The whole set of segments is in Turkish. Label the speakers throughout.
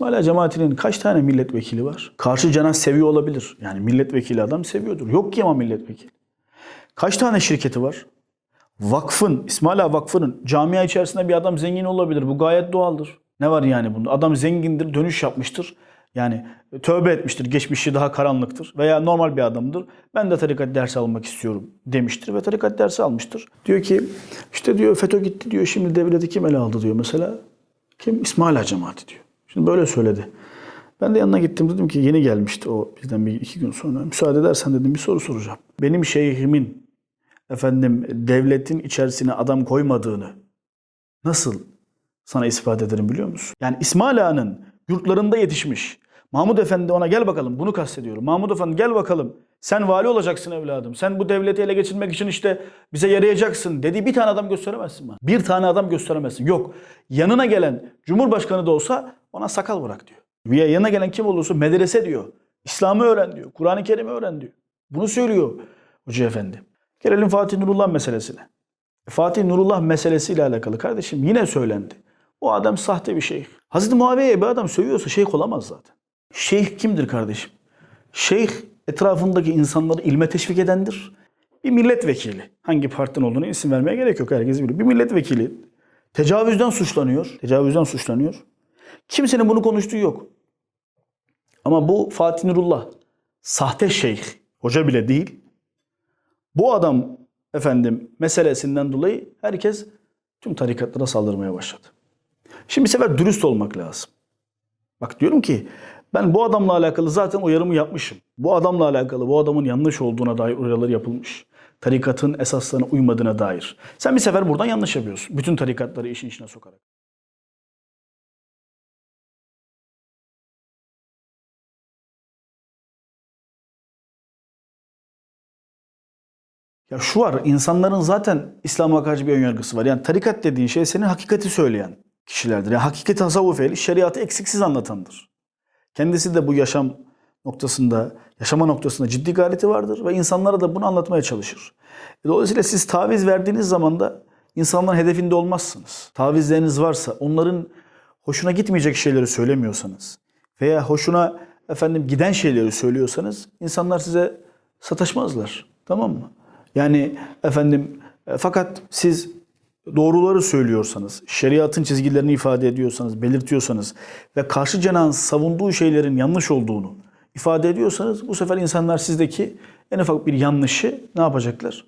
Speaker 1: İsmaila cemaatinin kaç tane milletvekili var? Karşı cenah seviyor olabilir. Yani milletvekili adam seviyordur. Yok ki ama milletvekili. Kaç tane şirketi var? Vakfın, İsmaila Vakfı'nın camia içerisinde bir adam zengin olabilir. Bu gayet doğaldır. Ne var yani bunda? Adam zengindir, dönüş yapmıştır. Yani tövbe etmiştir, geçmişi daha karanlıktır. Veya normal bir adamdır. Ben de tarikat dersi almak istiyorum demiştir ve tarikat dersi almıştır. Diyor ki işte diyor FETÖ gitti diyor şimdi devleti kim ele aldı diyor mesela. Kim? İsmaila cemaati diyor. Şimdi böyle söyledi. Ben de yanına gittim dedim ki yeni gelmişti o bizden bir iki gün sonra. Müsaade edersen dedim bir soru soracağım. Benim şeyhimin efendim devletin içerisine adam koymadığını nasıl sana ispat ederim biliyor musun? Yani İsmail Ağa'nın yurtlarında yetişmiş. Mahmud Efendi ona gel bakalım bunu kastediyorum. Mahmud Efendi gel bakalım sen vali olacaksın evladım. Sen bu devleti ele geçirmek için işte bize yarayacaksın dediği bir tane adam gösteremezsin bana. Bir tane adam gösteremezsin. Yok. Yanına gelen Cumhurbaşkanı da olsa ona sakal bırak diyor. Veya yanına gelen kim olursa medrese diyor. İslam'ı öğren diyor. Kur'an-ı Kerim'i öğren diyor. Bunu söylüyor Hoca Efendi. Gelelim Fatih Nurullah meselesine. Fatih Nurullah meselesiyle alakalı kardeşim yine söylendi. O adam sahte bir şeyh. Hazreti Muaviye'ye bir adam sövüyorsa şeyh olamaz zaten. Şeyh kimdir kardeşim? Şeyh etrafındaki insanları ilme teşvik edendir. Bir milletvekili. Hangi partiden olduğunu isim vermeye gerek yok. Herkes biliyor. Bir milletvekili tecavüzden suçlanıyor. Tecavüzden suçlanıyor. Kimsenin bunu konuştuğu yok. Ama bu Fatih Nurullah sahte şeyh. Hoca bile değil. Bu adam efendim meselesinden dolayı herkes tüm tarikatlara saldırmaya başladı. Şimdi bir sefer dürüst olmak lazım. Bak diyorum ki ben bu adamla alakalı zaten uyarımı yapmışım. Bu adamla alakalı bu adamın yanlış olduğuna dair uyarılar yapılmış. Tarikatın esaslarına uymadığına dair. Sen bir sefer buradan yanlış yapıyorsun. Bütün tarikatları işin içine sokarak. Ya şu var, insanların zaten İslam'a karşı bir önyargısı var. Yani tarikat dediğin şey senin hakikati söyleyen kişilerdir. Yani hakikati tasavvuf ehli, şeriatı eksiksiz anlatandır. Kendisi de bu yaşam noktasında, yaşama noktasında ciddi gayreti vardır ve insanlara da bunu anlatmaya çalışır. Dolayısıyla siz taviz verdiğiniz zaman da insanların hedefinde olmazsınız. Tavizleriniz varsa, onların hoşuna gitmeyecek şeyleri söylemiyorsanız veya hoşuna efendim giden şeyleri söylüyorsanız insanlar size sataşmazlar. Tamam mı? Yani efendim e, fakat siz doğruları söylüyorsanız, şeriatın çizgilerini ifade ediyorsanız, belirtiyorsanız ve karşı cenahın savunduğu şeylerin yanlış olduğunu ifade ediyorsanız bu sefer insanlar sizdeki en ufak bir yanlışı ne yapacaklar?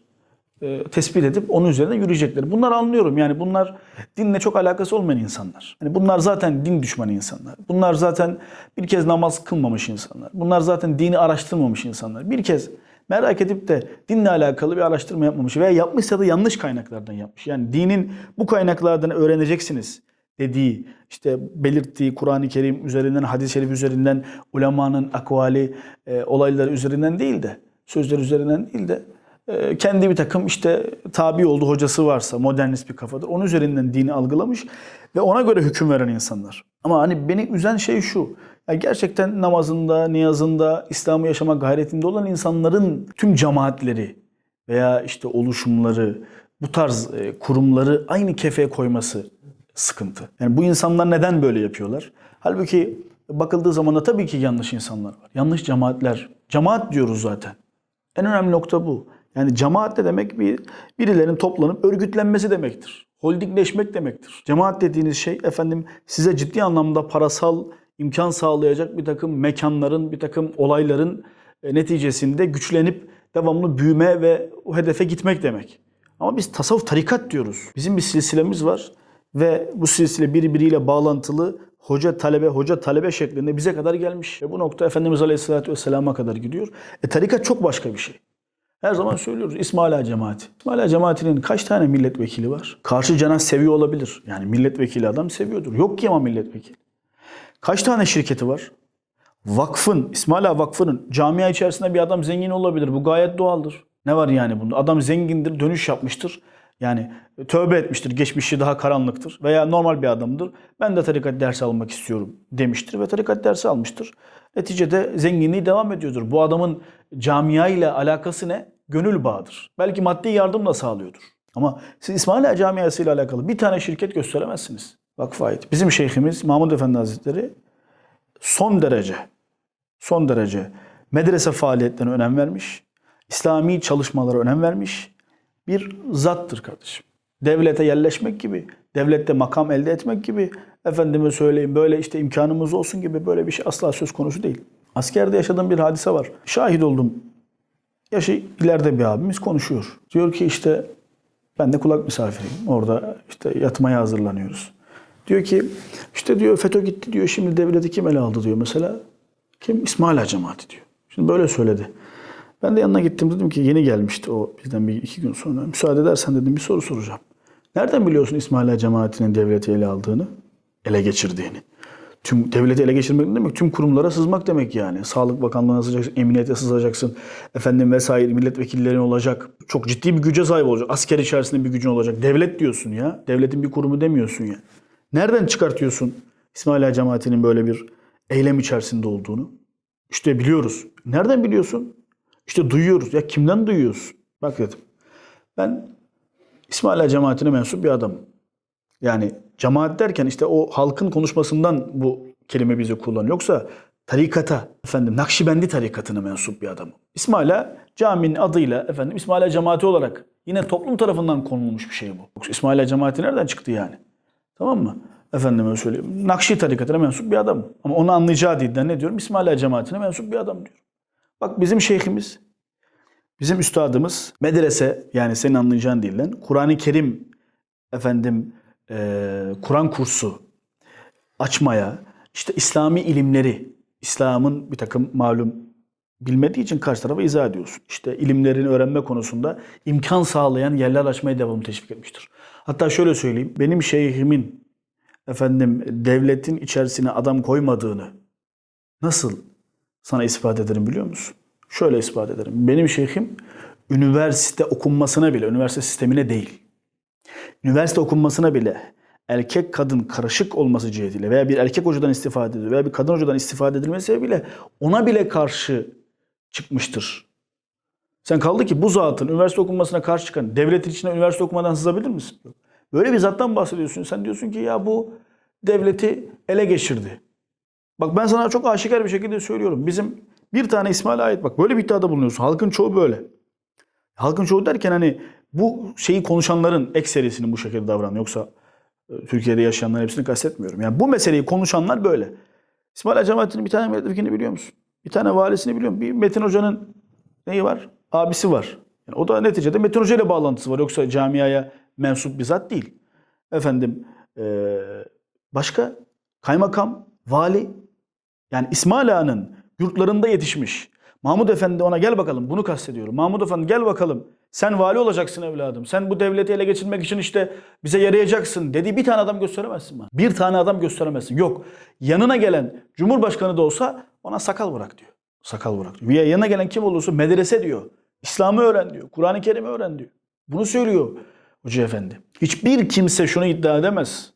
Speaker 1: E, tespit edip onun üzerine yürüyecekler. Bunları anlıyorum. Yani bunlar dinle çok alakası olmayan insanlar. Yani bunlar zaten din düşmanı insanlar. Bunlar zaten bir kez namaz kılmamış insanlar. Bunlar zaten dini araştırmamış insanlar. Bir kez merak edip de dinle alakalı bir araştırma yapmamış veya yapmışsa da yanlış kaynaklardan yapmış. Yani dinin bu kaynaklardan öğreneceksiniz dediği, işte belirttiği Kur'an-ı Kerim üzerinden, hadis-i şerif üzerinden, ulemanın akvali, e, olayları üzerinden değil de, sözler üzerinden değil de e, kendi bir takım işte tabi olduğu hocası varsa, modernist bir kafadır. Onun üzerinden dini algılamış ve ona göre hüküm veren insanlar. Ama hani beni üzen şey şu. Ya gerçekten namazında, niyazında, İslam'ı yaşama gayretinde olan insanların tüm cemaatleri veya işte oluşumları, bu tarz e, kurumları aynı kefeye koyması sıkıntı. Yani bu insanlar neden böyle yapıyorlar? Halbuki bakıldığı zaman da tabii ki yanlış insanlar var. Yanlış cemaatler. Cemaat diyoruz zaten. En önemli nokta bu. Yani cemaat ne demek? Bir, birilerinin toplanıp örgütlenmesi demektir. Holdingleşmek demektir. Cemaat dediğiniz şey efendim size ciddi anlamda parasal imkan sağlayacak bir takım mekanların, bir takım olayların e, neticesinde güçlenip devamlı büyüme ve o hedefe gitmek demek. Ama biz tasavvuf tarikat diyoruz. Bizim bir silsilemiz var ve bu silsile birbiriyle bağlantılı hoca talebe hoca talebe şeklinde bize kadar gelmiş. Ve bu nokta Efendimiz Aleyhisselatü Vesselam'a kadar gidiyor. E tarikat çok başka bir şey. Her zaman söylüyoruz İsmaila cemaati. İsmaila cemaatinin kaç tane milletvekili var? Karşı cenah seviyor olabilir. Yani milletvekili adam seviyordur. Yok ki ama milletvekili. Kaç tane şirketi var? Vakfın, İsmaila Vakfı'nın camia içerisinde bir adam zengin olabilir. Bu gayet doğaldır. Ne var yani bunda? Adam zengindir, dönüş yapmıştır. Yani tövbe etmiştir, geçmişi daha karanlıktır. Veya normal bir adamdır. Ben de tarikat dersi almak istiyorum demiştir ve tarikat dersi almıştır. Neticede zenginliği devam ediyordur. Bu adamın camia ile alakası ne? Gönül bağıdır. Belki maddi yardım da sağlıyordur. Ama siz İsmaila Camiası ile alakalı bir tane şirket gösteremezsiniz. Vakfa ait. Bizim şeyhimiz Mahmud Efendi Hazretleri son derece son derece medrese faaliyetlerine önem vermiş. İslami çalışmalara önem vermiş bir zattır kardeşim. Devlete yerleşmek gibi, devlette makam elde etmek gibi, efendime söyleyeyim böyle işte imkanımız olsun gibi böyle bir şey asla söz konusu değil. Askerde yaşadığım bir hadise var. Şahit oldum. Yaşı ileride bir abimiz konuşuyor. Diyor ki işte ben de kulak misafiriyim. Orada işte yatmaya hazırlanıyoruz. Diyor ki işte diyor FETÖ gitti diyor şimdi devleti kim ele aldı diyor mesela. Kim? İsmail Ağa cemaati diyor. Şimdi böyle söyledi. Ben de yanına gittim dedim ki yeni gelmişti o bizden bir iki gün sonra. Müsaade edersen dedim bir soru soracağım. Nereden biliyorsun İsmail Ağa cemaatinin devleti ele aldığını? Ele geçirdiğini. Tüm devleti ele geçirmek ne demek? Tüm kurumlara sızmak demek yani. Sağlık Bakanlığı'na sızacaksın, emniyete sızacaksın. Efendim vesaire milletvekillerin olacak. Çok ciddi bir güce sahip olacak. Asker içerisinde bir gücün olacak. Devlet diyorsun ya. Devletin bir kurumu demiyorsun ya. Nereden çıkartıyorsun İsmail Ağa cemaatinin böyle bir eylem içerisinde olduğunu? İşte biliyoruz. Nereden biliyorsun? İşte duyuyoruz. Ya kimden duyuyorsun? Bak dedim. Ben İsmail Ağa cemaatine mensup bir adamım. Yani cemaat derken işte o halkın konuşmasından bu kelime bize kullanıyor. Yoksa tarikata, efendim Nakşibendi tarikatına mensup bir adamım. İsmail Ağa caminin adıyla efendim İsmail Ağa cemaati olarak yine toplum tarafından konulmuş bir şey bu. Yoksa İsmail Ağa cemaati nereden çıktı yani? Tamam mı? Efendime söyleyeyim. Nakşi tarikatına mensup bir adam. Ama onu anlayacağı dilden ne diyorum? İsmail Ağa cemaatine mensup bir adam diyor. Bak bizim şeyhimiz, bizim üstadımız medrese yani senin anlayacağın dilden Kur'an-ı Kerim efendim eee, Kur'an kursu açmaya işte İslami ilimleri İslam'ın bir takım malum bilmediği için karşı tarafa izah ediyorsun. İşte ilimlerini öğrenme konusunda imkan sağlayan yerler açmaya devamlı teşvik etmiştir. Hatta şöyle söyleyeyim. Benim şeyhimin efendim devletin içerisine adam koymadığını nasıl sana ispat ederim biliyor musun? Şöyle ispat ederim. Benim şeyhim üniversite okunmasına bile, üniversite sistemine değil, üniversite okunmasına bile erkek kadın karışık olması cihetiyle veya bir erkek hocadan istifade ediyor veya bir kadın hocadan istifade edilmesi sebebiyle ona bile karşı çıkmıştır. Sen kaldı ki bu zatın üniversite okunmasına karşı çıkan devletin içine üniversite okumadan sızabilir misin? Böyle bir zattan bahsediyorsun. Sen diyorsun ki ya bu devleti ele geçirdi. Bak ben sana çok aşikar bir şekilde söylüyorum. Bizim bir tane İsmail'e ait bak böyle bir iddiada bulunuyorsun. Halkın çoğu böyle. Halkın çoğu derken hani bu şeyi konuşanların ekserisinin bu şekilde davranıyor. Yoksa e, Türkiye'de yaşayanların hepsini kastetmiyorum. Yani bu meseleyi konuşanlar böyle. İsmail Ağa Cemaati'nin bir tane milletvekilini biliyor musun? Bir tane valisini biliyor musun? Bir Metin Hoca'nın neyi var? Abisi var. Yani o da neticede Metin Hoca ile bağlantısı var. Yoksa camiaya mensup bir zat değil. Efendim e, başka kaymakam, vali yani İsmail Ağa'nın yurtlarında yetişmiş. Mahmud Efendi ona gel bakalım bunu kastediyorum. Mahmud Efendi gel bakalım sen vali olacaksın evladım. Sen bu devleti ele geçirmek için işte bize yarayacaksın dediği bir tane adam gösteremezsin bana. Bir tane adam gösteremezsin. Yok. Yanına gelen Cumhurbaşkanı da olsa ona sakal bırak diyor. Sakal bırak diyor. Veya yanına gelen kim olursa medrese diyor. İslam'ı öğren diyor. Kur'an-ı Kerim'i öğren diyor. Bunu söylüyor Hoca Efendi. Hiçbir kimse şunu iddia edemez.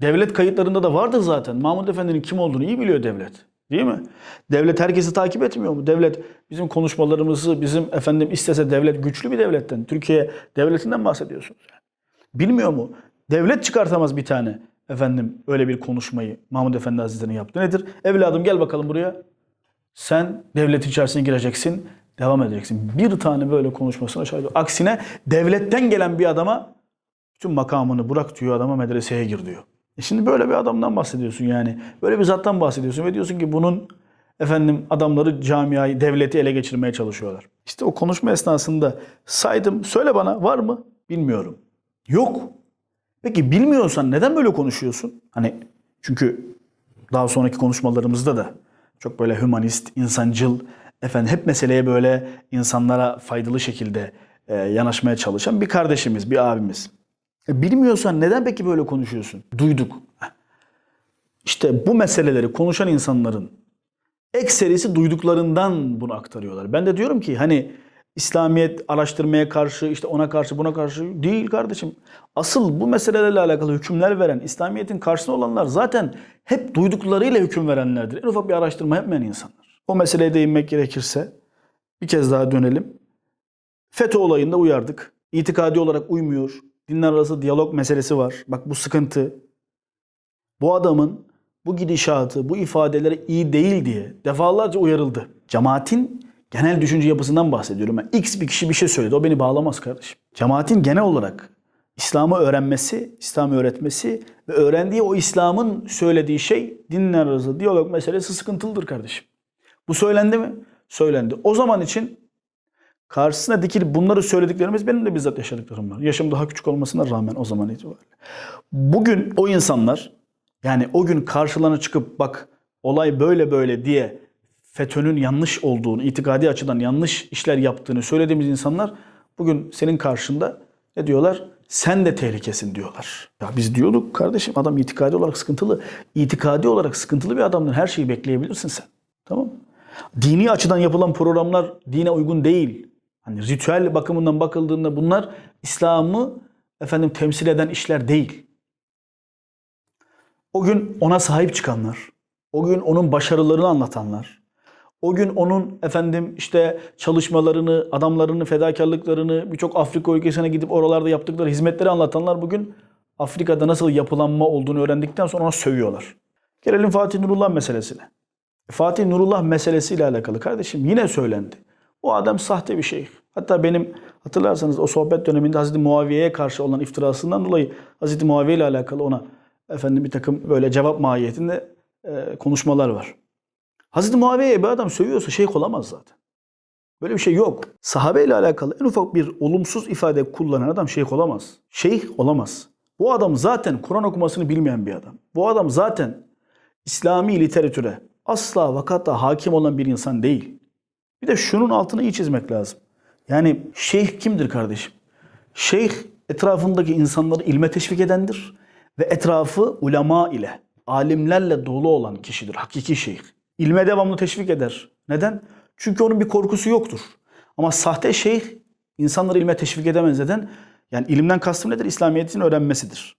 Speaker 1: Devlet kayıtlarında da vardır zaten. Mahmud Efendi'nin kim olduğunu iyi biliyor devlet. Değil mi? Devlet herkesi takip etmiyor mu? Devlet bizim konuşmalarımızı, bizim efendim istese devlet güçlü bir devletten, Türkiye devletinden bahsediyorsunuz. Bilmiyor mu? Devlet çıkartamaz bir tane efendim öyle bir konuşmayı Mahmud Efendi Hazretleri'nin yaptı. Nedir? Evladım gel bakalım buraya. Sen devlet içerisine gireceksin, devam edeceksin. Bir tane böyle konuşmasına şahit. Aksine devletten gelen bir adama bütün makamını bırak diyor adama medreseye gir diyor. E şimdi böyle bir adamdan bahsediyorsun yani. Böyle bir zattan bahsediyorsun ve diyorsun ki bunun efendim adamları camiayı, devleti ele geçirmeye çalışıyorlar. İşte o konuşma esnasında saydım. Söyle bana var mı? Bilmiyorum. Yok. Peki bilmiyorsan neden böyle konuşuyorsun? Hani çünkü daha sonraki konuşmalarımızda da çok böyle hümanist, insancıl, efendim hep meseleye böyle insanlara faydalı şekilde e, yanaşmaya çalışan bir kardeşimiz, bir abimiz. E, bilmiyorsan neden peki böyle konuşuyorsun? Duyduk. İşte bu meseleleri konuşan insanların ekserisi duyduklarından bunu aktarıyorlar. Ben de diyorum ki hani İslamiyet araştırmaya karşı, işte ona karşı, buna karşı değil kardeşim. Asıl bu meselelerle alakalı hükümler veren, İslamiyet'in karşısında olanlar zaten hep duyduklarıyla hüküm verenlerdir. En ufak bir araştırma yapmayan insanlar. O meseleye değinmek gerekirse bir kez daha dönelim. FETÖ olayında uyardık. İtikadi olarak uymuyor. Dinler arası diyalog meselesi var. Bak bu sıkıntı. Bu adamın bu gidişatı, bu ifadeleri iyi değil diye defalarca uyarıldı. Cemaatin genel düşünce yapısından bahsediyorum. Ben X bir kişi bir şey söyledi. O beni bağlamaz kardeşim. Cemaatin genel olarak İslam'ı öğrenmesi, İslam'ı öğretmesi ve öğrendiği o İslam'ın söylediği şey dinler arası diyalog meselesi sıkıntılıdır kardeşim. Bu söylendi mi? Söylendi. O zaman için karşısına dikilip bunları söylediklerimiz benim de bizzat yaşadıklarım var. Yaşım daha küçük olmasına rağmen o zaman itibariyle. Bugün o insanlar yani o gün karşılarına çıkıp bak olay böyle böyle diye FETÖ'nün yanlış olduğunu, itikadi açıdan yanlış işler yaptığını söylediğimiz insanlar bugün senin karşında ne diyorlar? Sen de tehlikesin diyorlar. Ya biz diyorduk kardeşim adam itikadi olarak sıkıntılı. İtikadi olarak sıkıntılı bir adamdan her şeyi bekleyebilirsin sen. Tamam mı? Dini açıdan yapılan programlar dine uygun değil. Hani ritüel bakımından bakıldığında bunlar İslam'ı efendim temsil eden işler değil. O gün ona sahip çıkanlar, o gün onun başarılarını anlatanlar, o gün onun efendim işte çalışmalarını, adamlarını, fedakarlıklarını, birçok Afrika ülkesine gidip oralarda yaptıkları hizmetleri anlatanlar bugün Afrika'da nasıl yapılanma olduğunu öğrendikten sonra ona sövüyorlar. Gelelim Fatih Nurullah meselesine. Fatih Nurullah meselesiyle alakalı kardeşim yine söylendi. O adam sahte bir şeyh. Hatta benim hatırlarsanız o sohbet döneminde Hazreti Muaviye'ye karşı olan iftirasından dolayı Hazreti Muaviye ile alakalı ona efendim bir takım böyle cevap mahiyetinde e, konuşmalar var. Hazreti Muaviye'ye bir adam sövüyorsa şeyh olamaz zaten. Böyle bir şey yok. Sahabe ile alakalı en ufak bir olumsuz ifade kullanan adam şeyh olamaz. Şeyh olamaz. Bu adam zaten Kur'an okumasını bilmeyen bir adam. Bu adam zaten İslami literatüre asla vakata hakim olan bir insan değil. Bir de şunun altını iyi çizmek lazım. Yani şeyh kimdir kardeşim? Şeyh etrafındaki insanları ilme teşvik edendir ve etrafı ulema ile, alimlerle dolu olan kişidir. Hakiki şeyh. İlme devamlı teşvik eder. Neden? Çünkü onun bir korkusu yoktur. Ama sahte şeyh insanları ilme teşvik edemez. Neden? Yani ilimden kastım nedir? İslamiyet'in öğrenmesidir.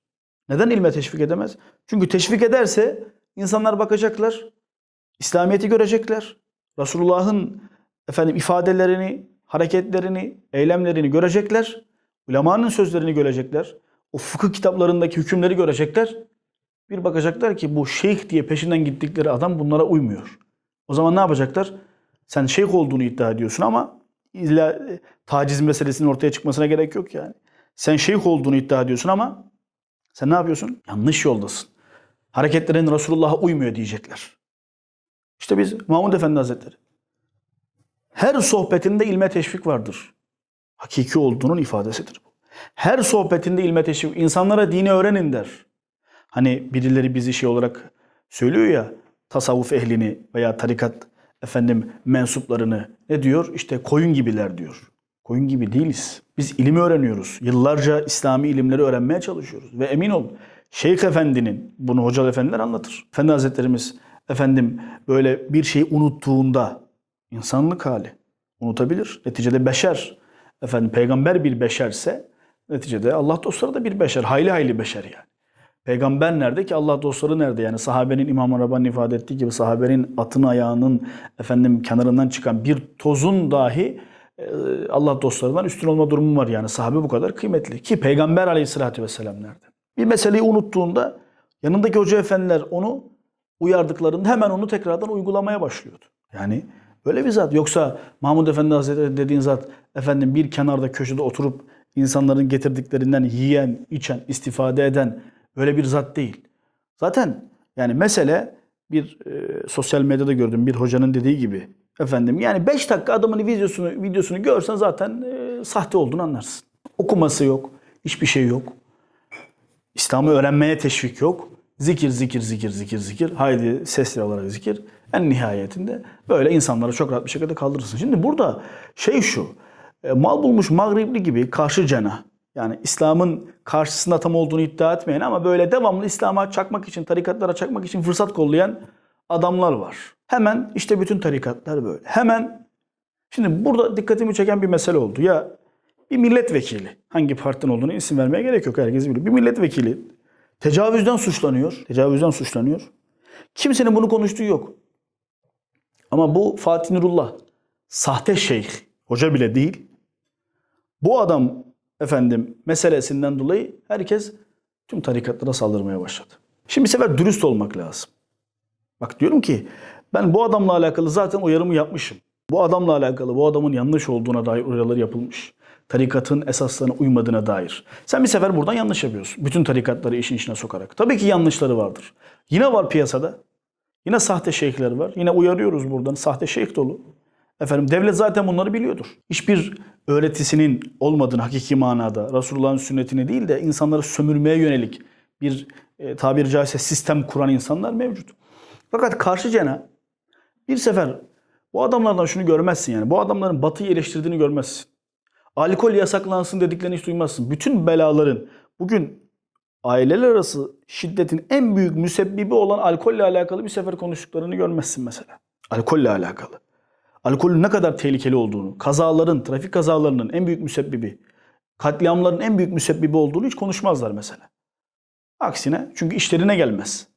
Speaker 1: Neden ilme teşvik edemez? Çünkü teşvik ederse insanlar bakacaklar, İslamiyet'i görecekler. Resulullah'ın efendim ifadelerini, hareketlerini, eylemlerini görecekler. Ulemanın sözlerini görecekler. O fıkıh kitaplarındaki hükümleri görecekler. Bir bakacaklar ki bu şeyh diye peşinden gittikleri adam bunlara uymuyor. O zaman ne yapacaklar? Sen şeyh olduğunu iddia ediyorsun ama illa e, taciz meselesinin ortaya çıkmasına gerek yok yani. Sen şeyh olduğunu iddia ediyorsun ama sen ne yapıyorsun? Yanlış yoldasın. Hareketlerin Resulullah'a uymuyor diyecekler. İşte biz Mahmud Efendi Hazretleri. Her sohbetinde ilme teşvik vardır. Hakiki olduğunun ifadesidir bu. Her sohbetinde ilme teşvik. İnsanlara dini öğrenin der. Hani birileri bizi şey olarak söylüyor ya tasavvuf ehlini veya tarikat efendim mensuplarını ne diyor? İşte koyun gibiler diyor. Koyun gibi değiliz. Biz ilimi öğreniyoruz. Yıllarca İslami ilimleri öğrenmeye çalışıyoruz. Ve emin ol Şeyh Efendi'nin, bunu hocalı efendiler anlatır. Efendi Hazretlerimiz efendim böyle bir şeyi unuttuğunda insanlık hali unutabilir. Neticede beşer. Efendim peygamber bir beşerse neticede Allah dostları da bir beşer. Hayli hayli beşer yani. Peygamber nerede ki Allah dostları nerede? Yani sahabenin İmam Rabbani ifade ettiği gibi sahabenin atın ayağının efendim kenarından çıkan bir tozun dahi e, Allah dostlarından üstün olma durumu var yani. Sahabe bu kadar kıymetli. Ki Peygamber aleyhissalatü vesselam nerede? Bir meseleyi unuttuğunda yanındaki hoca efendiler onu uyardıklarında hemen onu tekrardan uygulamaya başlıyordu. Yani böyle bir zat. Yoksa Mahmud Efendi Hazretleri dediğin zat efendim bir kenarda köşede oturup insanların getirdiklerinden yiyen, içen, istifade eden öyle bir zat değil. Zaten yani mesele bir e, sosyal medyada gördüm bir hocanın dediği gibi efendim yani 5 dakika adamın videosunu videosunu görsen zaten e, sahte olduğunu anlarsın. Okuması yok, hiçbir şey yok. İslam'ı öğrenmeye teşvik yok. Zikir, zikir, zikir, zikir, zikir. Haydi sesli olarak zikir. En nihayetinde böyle insanları çok rahat bir şekilde kaldırırsın. Şimdi burada şey şu. e, Mal bulmuş Mağribli gibi karşı cena. Yani İslam'ın karşısında tam olduğunu iddia etmeyen ama böyle devamlı İslam'a çakmak için, tarikatlara çakmak için fırsat kollayan adamlar var. Hemen işte bütün tarikatlar böyle. Hemen şimdi burada dikkatimi çeken bir mesele oldu. Ya bir milletvekili, hangi partinin olduğunu isim vermeye gerek yok herkes biliyor. Bir milletvekili tecavüzden suçlanıyor. Tecavüzden suçlanıyor. Kimsenin bunu konuştuğu yok. Ama bu Fatih Nurullah sahte şeyh, hoca bile değil. Bu adam efendim meselesinden dolayı herkes tüm tarikatlara saldırmaya başladı. Şimdi bir sefer dürüst olmak lazım. Bak diyorum ki ben bu adamla alakalı zaten uyarımı yapmışım. Bu adamla alakalı bu adamın yanlış olduğuna dair uyarılar yapılmış. Tarikatın esaslarına uymadığına dair. Sen bir sefer buradan yanlış yapıyorsun. Bütün tarikatları işin içine sokarak. Tabii ki yanlışları vardır. Yine var piyasada. Yine sahte şeyhler var. Yine uyarıyoruz buradan. Sahte şeyh dolu. Efendim devlet zaten bunları biliyordur. Hiçbir öğretisinin olmadığını hakiki manada Resulullah'ın sünnetini değil de insanları sömürmeye yönelik bir e, tabiri caizse sistem kuran insanlar mevcut. Fakat karşı cena bir sefer bu adamlardan şunu görmezsin yani. Bu adamların batıyı eleştirdiğini görmezsin. Alkol yasaklansın dediklerini hiç duymazsın. Bütün belaların bugün aileler arası şiddetin en büyük müsebbibi olan alkolle alakalı bir sefer konuştuklarını görmezsin mesela. Alkolle alakalı. Alkolün ne kadar tehlikeli olduğunu, kazaların, trafik kazalarının en büyük müsebbibi, katliamların en büyük müsebbibi olduğunu hiç konuşmazlar mesela. Aksine çünkü işlerine gelmez.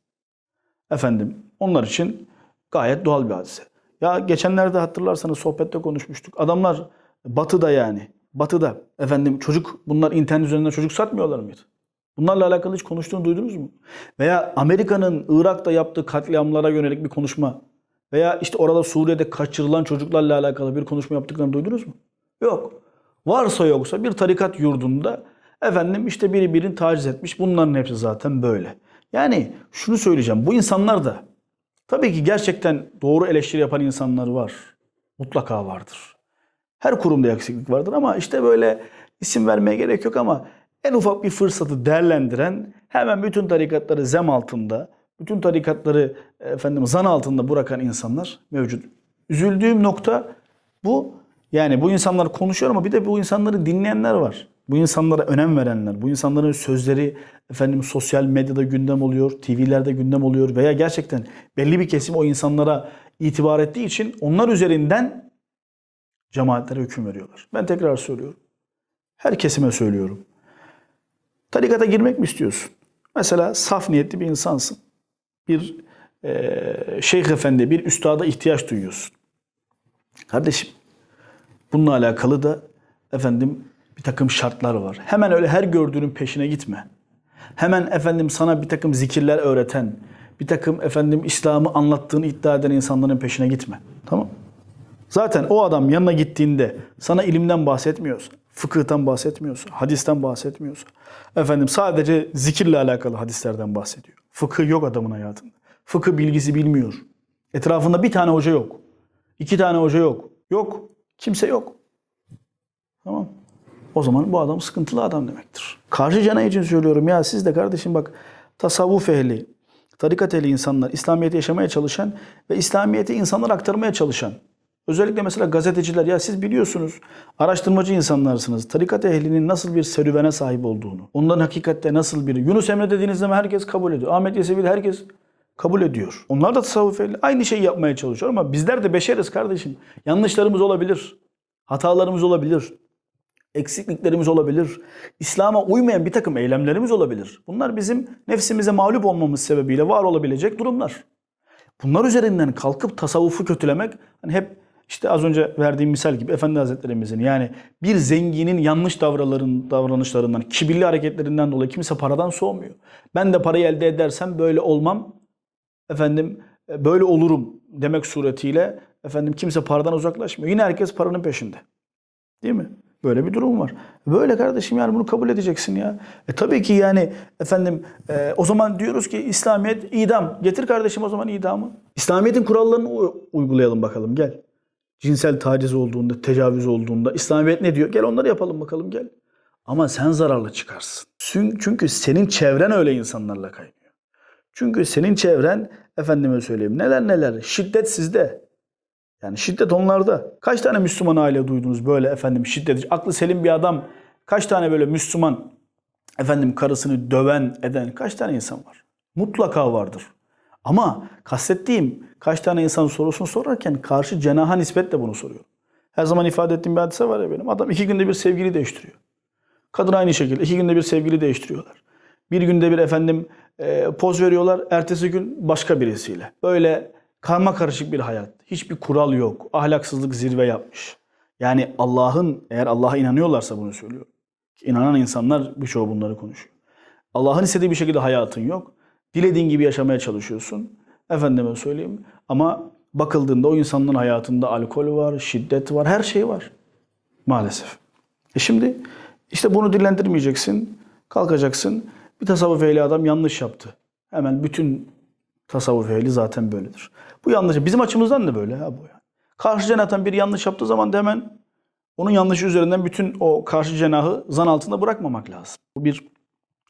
Speaker 1: Efendim onlar için gayet doğal bir hadise. Ya geçenlerde hatırlarsanız sohbette konuşmuştuk. Adamlar batıda yani batıda efendim çocuk bunlar internet üzerinden çocuk satmıyorlar mıydı? Bunlarla alakalı hiç konuştuğunu duydunuz mu? Veya Amerika'nın Irak'ta yaptığı katliamlara yönelik bir konuşma veya işte orada Suriye'de kaçırılan çocuklarla alakalı bir konuşma yaptıklarını duydunuz mu? Yok. Varsa yoksa bir tarikat yurdunda efendim işte biri birini taciz etmiş. Bunların hepsi zaten böyle. Yani şunu söyleyeceğim. Bu insanlar da tabii ki gerçekten doğru eleştiri yapan insanlar var. Mutlaka vardır. Her kurumda eksiklik vardır ama işte böyle isim vermeye gerek yok ama en ufak bir fırsatı değerlendiren hemen bütün tarikatları zem altında, bütün tarikatları efendim zan altında bırakan insanlar mevcut. Üzüldüğüm nokta bu. Yani bu insanlar konuşuyor ama bir de bu insanları dinleyenler var. Bu insanlara önem verenler, bu insanların sözleri efendim sosyal medyada gündem oluyor, TV'lerde gündem oluyor veya gerçekten belli bir kesim o insanlara itibar ettiği için onlar üzerinden cemaatlere hüküm veriyorlar. Ben tekrar söylüyorum. Her kesime söylüyorum. Tarikata girmek mi istiyorsun? Mesela saf niyetli bir insansın. Bir e, şeyh efendi, bir üstada ihtiyaç duyuyorsun. Kardeşim bununla alakalı da efendim bir takım şartlar var. Hemen öyle her gördüğünün peşine gitme. Hemen efendim sana bir takım zikirler öğreten, bir takım efendim İslam'ı anlattığını iddia eden insanların peşine gitme. Tamam Zaten o adam yanına gittiğinde sana ilimden bahsetmiyorsa, fıkıhtan bahsetmiyorsa, hadisten bahsetmiyorsa, efendim sadece zikirle alakalı hadislerden bahsediyor. Fıkıh yok adamın hayatında. Fıkıh bilgisi bilmiyor. Etrafında bir tane hoca yok. iki tane hoca yok. Yok. Kimse yok. Tamam. O zaman bu adam sıkıntılı adam demektir. Karşı cana için söylüyorum ya siz de kardeşim bak tasavvuf ehli, tarikat ehli insanlar, İslamiyet'i yaşamaya çalışan ve İslamiyet'i insanlara aktarmaya çalışan Özellikle mesela gazeteciler ya siz biliyorsunuz araştırmacı insanlarsınız. Tarikat ehlinin nasıl bir serüvene sahip olduğunu. Onların hakikatte nasıl biri. Yunus Emre dediğiniz zaman herkes kabul ediyor. Ahmet Yesevi herkes kabul ediyor. Onlar da tasavvuf ehli. Aynı şeyi yapmaya çalışıyor ama bizler de beşeriz kardeşim. Yanlışlarımız olabilir. Hatalarımız olabilir. Eksikliklerimiz olabilir. İslam'a uymayan bir takım eylemlerimiz olabilir. Bunlar bizim nefsimize mağlup olmamız sebebiyle var olabilecek durumlar. Bunlar üzerinden kalkıp tasavvufu kötülemek hani hep işte az önce verdiğim misal gibi Efendi Hazretlerimizin yani bir zenginin yanlış davranışların, davranışlarından, kibirli hareketlerinden dolayı kimse paradan soğumuyor. Ben de parayı elde edersem böyle olmam, efendim e, böyle olurum demek suretiyle efendim kimse paradan uzaklaşmıyor. Yine herkes paranın peşinde. Değil mi? Böyle bir durum var. Böyle kardeşim yani bunu kabul edeceksin ya. E tabii ki yani efendim e, o zaman diyoruz ki İslamiyet idam. Getir kardeşim o zaman idamı. İslamiyet'in kurallarını uygulayalım bakalım gel cinsel taciz olduğunda, tecavüz olduğunda İslamiyet ne diyor? Gel onları yapalım bakalım gel. Ama sen zararlı çıkarsın. Çünkü senin çevren öyle insanlarla kaynıyor. Çünkü senin çevren efendime söyleyeyim neler neler şiddet sizde. Yani şiddet onlarda. Kaç tane Müslüman aile duydunuz böyle efendim şiddet. Aklı selim bir adam kaç tane böyle Müslüman efendim karısını döven eden kaç tane insan var? Mutlaka vardır. Ama kastettiğim kaç tane insan sorusunu sorarken karşı cenaha nispetle bunu soruyorum. Her zaman ifade ettiğim bir hadise var ya benim. Adam iki günde bir sevgili değiştiriyor. Kadın aynı şekilde iki günde bir sevgili değiştiriyorlar. Bir günde bir efendim e, poz veriyorlar. Ertesi gün başka birisiyle. Böyle karma karışık bir hayat. Hiçbir kural yok. Ahlaksızlık zirve yapmış. Yani Allah'ın eğer Allah'a inanıyorlarsa bunu söylüyor. İnanan insanlar birçoğu bunları konuşuyor. Allah'ın istediği bir şekilde hayatın yok. Dilediğin gibi yaşamaya çalışıyorsun. Efendime söyleyeyim. Ama bakıldığında o insanların hayatında alkol var, şiddet var, her şey var. Maalesef. E şimdi işte bunu dillendirmeyeceksin. Kalkacaksın. Bir tasavvuf ehli adam yanlış yaptı. Hemen bütün tasavvuf ehli zaten böyledir. Bu yanlış. Bizim açımızdan da böyle ha bu yani. Karşı cenahtan biri yanlış yaptığı zaman da hemen onun yanlışı üzerinden bütün o karşı cenahı zan altında bırakmamak lazım. Bu bir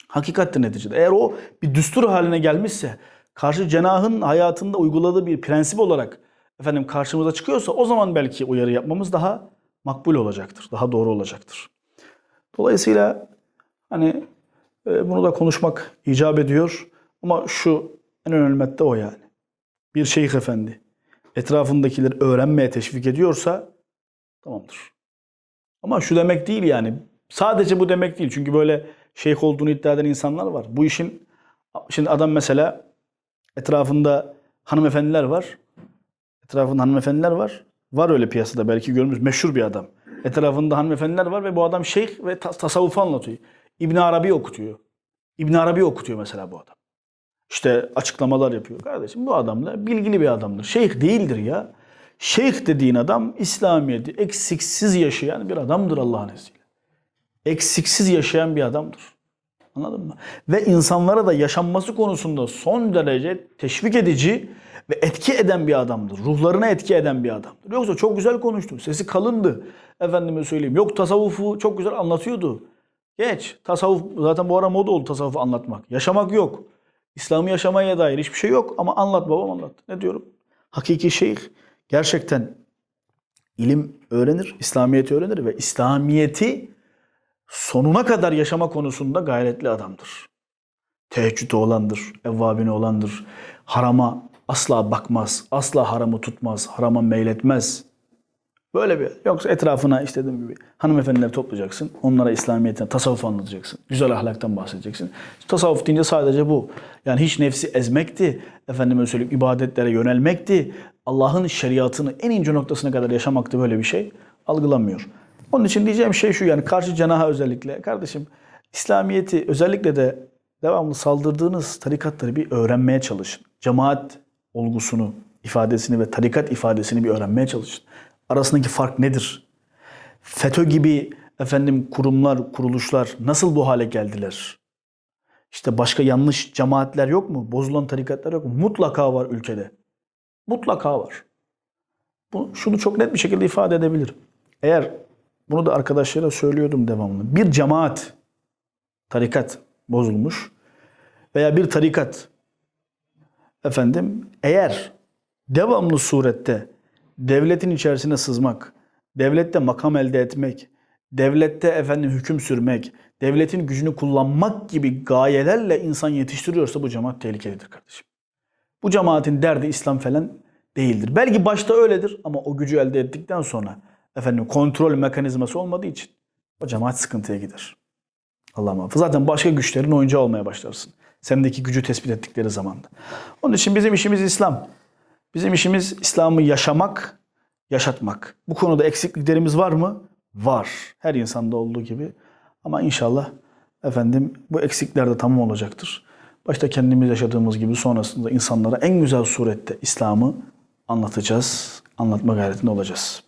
Speaker 1: hakikattir neticede. Eğer o bir düstur haline gelmişse, karşı cenahın hayatında uyguladığı bir prensip olarak efendim karşımıza çıkıyorsa o zaman belki uyarı yapmamız daha makbul olacaktır. Daha doğru olacaktır. Dolayısıyla hani e, bunu da konuşmak icap ediyor. Ama şu en önemli madde o yani. Bir şeyh efendi etrafındakileri öğrenmeye teşvik ediyorsa tamamdır. Ama şu demek değil yani. Sadece bu demek değil. Çünkü böyle şeyh olduğunu iddia eden insanlar var. Bu işin şimdi adam mesela etrafında hanımefendiler var. Etrafında hanımefendiler var. Var öyle piyasada belki görmüş meşhur bir adam. Etrafında hanımefendiler var ve bu adam şeyh ve ta- tasavvufu anlatıyor. İbn Arabi okutuyor. İbn Arabi okutuyor mesela bu adam. İşte açıklamalar yapıyor. Kardeşim bu adam da bilgili bir adamdır. Şeyh değildir ya. Şeyh dediğin adam İslamiyet'i eksiksiz yaşayan bir adamdır Allah'ın izniyle. Eksiksiz yaşayan bir adamdır. Anladın mı? Ve insanlara da yaşanması konusunda son derece teşvik edici ve etki eden bir adamdır. Ruhlarına etki eden bir adamdır. Yoksa çok güzel konuştu. Sesi kalındı. Efendime söyleyeyim. Yok tasavvufu çok güzel anlatıyordu. Geç. Tasavvuf zaten bu ara moda oldu tasavvufu anlatmak. Yaşamak yok. İslam'ı yaşamaya dair hiçbir şey yok ama anlat babam anlat. Ne diyorum? Hakiki şeyh gerçekten ilim öğrenir, İslamiyet'i öğrenir ve İslamiyet'i sonuna kadar yaşama konusunda gayretli adamdır. Teheccüdü olandır, evvabini olandır. Harama asla bakmaz, asla haramı tutmaz, harama meyletmez. Böyle bir. Yoksa etrafına işte dediğim gibi hanımefendileri toplayacaksın. Onlara İslamiyet'ten, tasavvuf anlatacaksın. Güzel ahlaktan bahsedeceksin. Tasavvuf deyince sadece bu. Yani hiç nefsi ezmekti. Efendime söyleyeyim ibadetlere yönelmekti. Allah'ın şeriatını en ince noktasına kadar yaşamaktı böyle bir şey. Algılamıyor. Onun için diyeceğim şey şu yani karşı cenaha özellikle. Kardeşim İslamiyet'i özellikle de devamlı saldırdığınız tarikatları bir öğrenmeye çalışın. Cemaat olgusunu, ifadesini ve tarikat ifadesini bir öğrenmeye çalışın. Arasındaki fark nedir? FETÖ gibi efendim kurumlar, kuruluşlar nasıl bu hale geldiler? İşte başka yanlış cemaatler yok mu? Bozulan tarikatlar yok mu? Mutlaka var ülkede. Mutlaka var. Bu, şunu çok net bir şekilde ifade edebilirim. Eğer bunu da arkadaşlara söylüyordum devamlı. Bir cemaat, tarikat bozulmuş veya bir tarikat efendim eğer devamlı surette devletin içerisine sızmak, devlette makam elde etmek, devlette efendim hüküm sürmek, devletin gücünü kullanmak gibi gayelerle insan yetiştiriyorsa bu cemaat tehlikelidir kardeşim. Bu cemaatin derdi İslam falan değildir. Belki başta öyledir ama o gücü elde ettikten sonra efendim kontrol mekanizması olmadığı için o cemaat sıkıntıya gider. Allah muhafaza. Zaten başka güçlerin oyuncağı olmaya başlarsın. Sendeki gücü tespit ettikleri zaman da. Onun için bizim işimiz İslam. Bizim işimiz İslam'ı yaşamak, yaşatmak. Bu konuda eksikliklerimiz var mı? Var. Her insanda olduğu gibi. Ama inşallah efendim bu eksikler de tamam olacaktır. Başta kendimiz yaşadığımız gibi sonrasında insanlara en güzel surette İslam'ı anlatacağız, anlatma gayretinde olacağız.